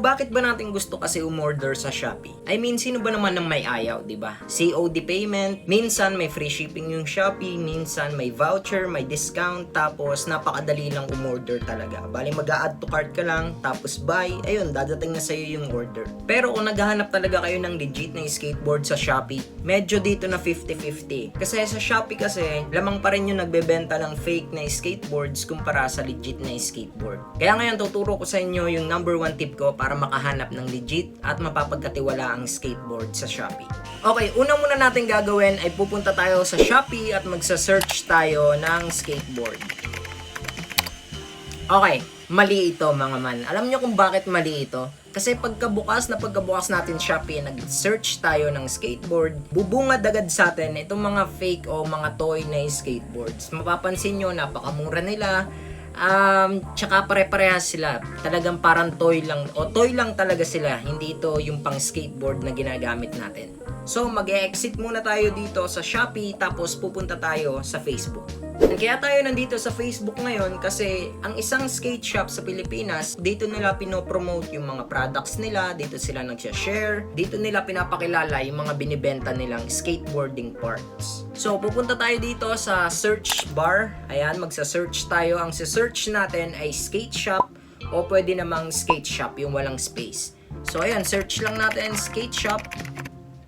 Bakit ba natin gusto kasi umorder sa Shopee? I mean, sino ba naman ang may ayaw, di ba? COD payment, minsan may free shipping yung Shopee, minsan may voucher, may discount, tapos napakadali lang umorder talaga. Bali, mag-add to cart ka lang, tapos buy, ayun, dadating na sa'yo yung order. Pero kung naghahanap talaga kayo ng legit na skateboard sa Shopee, medyo dito na 50-50. Kasi sa Shopee kasi, lamang pa rin yung nagbebenta ng fake na skateboards kumpara sa legit na skateboard. Kaya ngayon, tuturo ko sa inyo yung number one tip ko para makahanap ng legit at mapapagkatiwala ang skateboard sa Shopee. Okay, una muna natin gagawin ay pupunta tayo sa Shopee at magsa-search tayo ng skateboard. Okay, mali ito mga man. Alam nyo kung bakit mali ito? Kasi pagkabukas na pagkabukas natin Shopee, nag-search tayo ng skateboard, bubungad agad sa atin itong mga fake o mga toy na skateboards. Mapapansin nyo, napakamura nila, Um, tsaka pare-parehas sila. Talagang parang toy lang. O toy lang talaga sila. Hindi ito yung pang skateboard na ginagamit natin. So, mag-exit muna tayo dito sa Shopee tapos pupunta tayo sa Facebook. Kaya tayo nandito sa Facebook ngayon kasi ang isang skate shop sa Pilipinas, dito nila pinopromote yung mga products nila, dito sila nagsha-share, dito nila pinapakilala yung mga binibenta nilang skateboarding parts. So, pupunta tayo dito sa search bar. Ayan, magsa-search tayo. Ang search natin ay skate shop o pwede namang skate shop, yung walang space. So, ayan, search lang natin skate shop.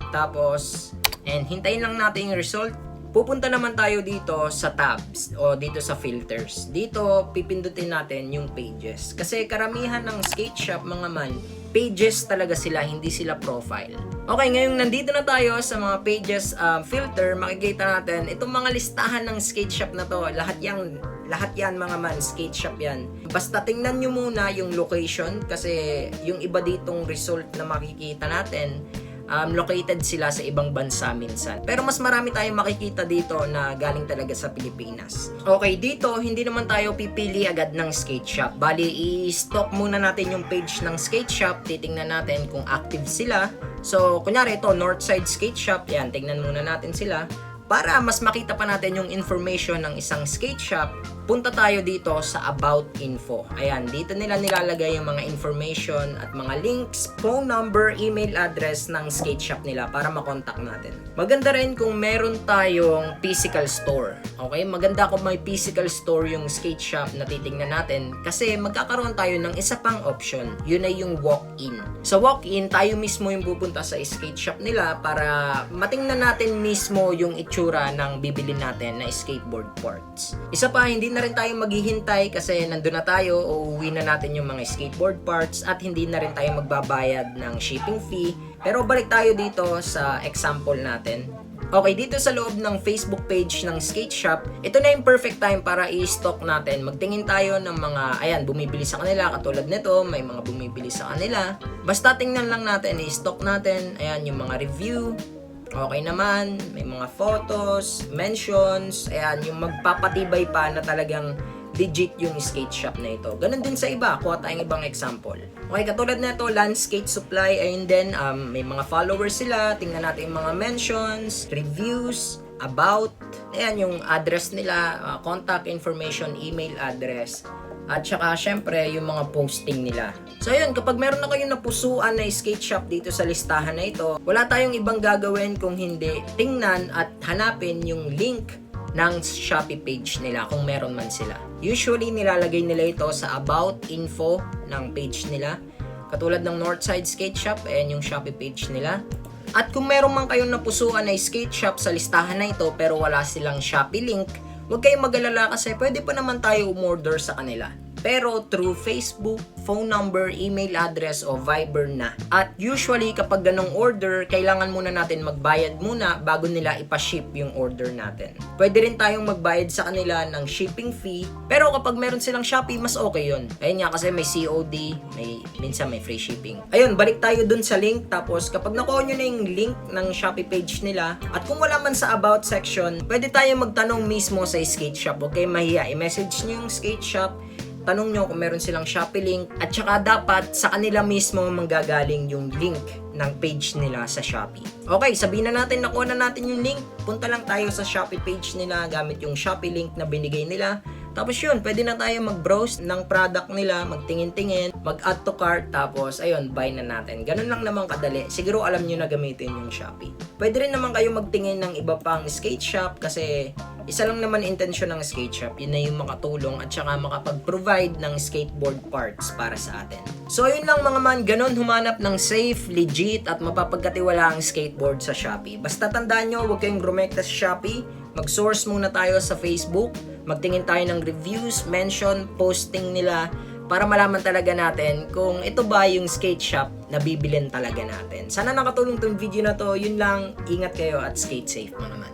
Tapos, and hintayin lang natin yung result. Pupunta naman tayo dito sa tabs o dito sa filters. Dito, pipindutin natin yung pages. Kasi karamihan ng skate shop, mga man, pages talaga sila, hindi sila profile. Okay, ngayon nandito na tayo sa mga pages um, filter, makikita natin itong mga listahan ng skate shop na to. Lahat yang lahat yan mga man, skate shop yan. Basta tingnan nyo muna yung location kasi yung iba ditong result na makikita natin, um, located sila sa ibang bansa minsan. Pero mas marami tayong makikita dito na galing talaga sa Pilipinas. Okay, dito hindi naman tayo pipili agad ng skate shop. Bali, i-stock muna natin yung page ng skate shop. Titingnan natin kung active sila. So, kunyari ito, Northside Skate Shop. Yan, tingnan muna natin sila. Para mas makita pa natin yung information ng isang skate shop, punta tayo dito sa About Info. Ayan, dito nila nilalagay yung mga information at mga links, phone number, email address ng skate shop nila para makontak natin. Maganda rin kung meron tayong physical store. Okay, maganda kung may physical store yung skate shop na titingnan natin kasi magkakaroon tayo ng isa pang option. Yun ay yung walk-in. Sa walk-in, tayo mismo yung pupunta sa skate shop nila para matingnan natin mismo yung itsura ng bibili natin na skateboard parts. Isa pa, hindi na rin tayo maghihintay kasi nandun na tayo o uwi na natin yung mga skateboard parts at hindi na rin tayo magbabayad ng shipping fee. Pero balik tayo dito sa example natin. Okay, dito sa loob ng Facebook page ng skate shop, ito na yung perfect time para i-stock natin. Magtingin tayo ng mga, ayan, bumibili sa kanila. Katulad nito, may mga bumibili sa kanila. Basta tingnan lang natin, i-stock natin. Ayan, yung mga review. Okay naman, may mga photos, mentions, ayan, yung magpapatibay pa na talagang legit yung skate shop na ito. Ganon din sa iba, kuha tayong ibang example. Okay, katulad na ito, Landscape Supply, ayun din, um, may mga followers sila, tingnan natin yung mga mentions, reviews, about, ayan yung address nila, uh, contact information, email address, at saka syempre yung mga posting nila. So ayun, kapag meron na kayong napusuan na skate shop dito sa listahan na ito, wala tayong ibang gagawin kung hindi tingnan at hanapin yung link ng Shopee page nila kung meron man sila. Usually nilalagay nila ito sa about info ng page nila. Katulad ng Northside Skate Shop, ayan yung Shopee page nila. At kung meron man kayong napusuan na skate shop sa listahan na ito pero wala silang Shopee link, huwag kayong mag-alala kasi pwede pa naman tayo umorder sa kanila. Pero through Facebook, phone number, email address o Viber na. At usually kapag ganong order, kailangan muna natin magbayad muna bago nila ipaship yung order natin. Pwede rin tayong magbayad sa kanila ng shipping fee. Pero kapag meron silang Shopee, mas okay yun. Ayun nga kasi may COD, may minsan may free shipping. Ayun, balik tayo dun sa link. Tapos kapag nakuha nyo na yung link ng Shopee page nila, at kung wala man sa about section, pwede tayo magtanong mismo sa skate shop. Okay, mahiya. I-message nyo yung skate shop tanong nyo kung meron silang Shopee link at saka dapat sa kanila mismo manggagaling yung link ng page nila sa Shopee. Okay, sabihin na natin nakuha na natin yung link. Punta lang tayo sa Shopee page nila gamit yung Shopee link na binigay nila. Tapos yun, pwede na tayo mag-browse ng product nila, magtingin-tingin, mag-add to cart, tapos ayun, buy na natin. Ganun lang naman kadali. Siguro alam nyo na gamitin yung Shopee. Pwede rin naman kayo magtingin ng iba pang skate shop kasi isa lang naman intensyon ng skate shop, yun na yung makatulong at saka makapag-provide ng skateboard parts para sa atin. So yun lang mga man, ganun humanap ng safe, legit at mapapagkatiwala ang skateboard sa Shopee. Basta tandaan nyo, huwag kayong grumekta sa Shopee, mag-source muna tayo sa Facebook, magtingin tayo ng reviews, mention, posting nila para malaman talaga natin kung ito ba yung skate shop na bibilin talaga natin. Sana nakatulong tong video na to. Yun lang, ingat kayo at skate safe mga man.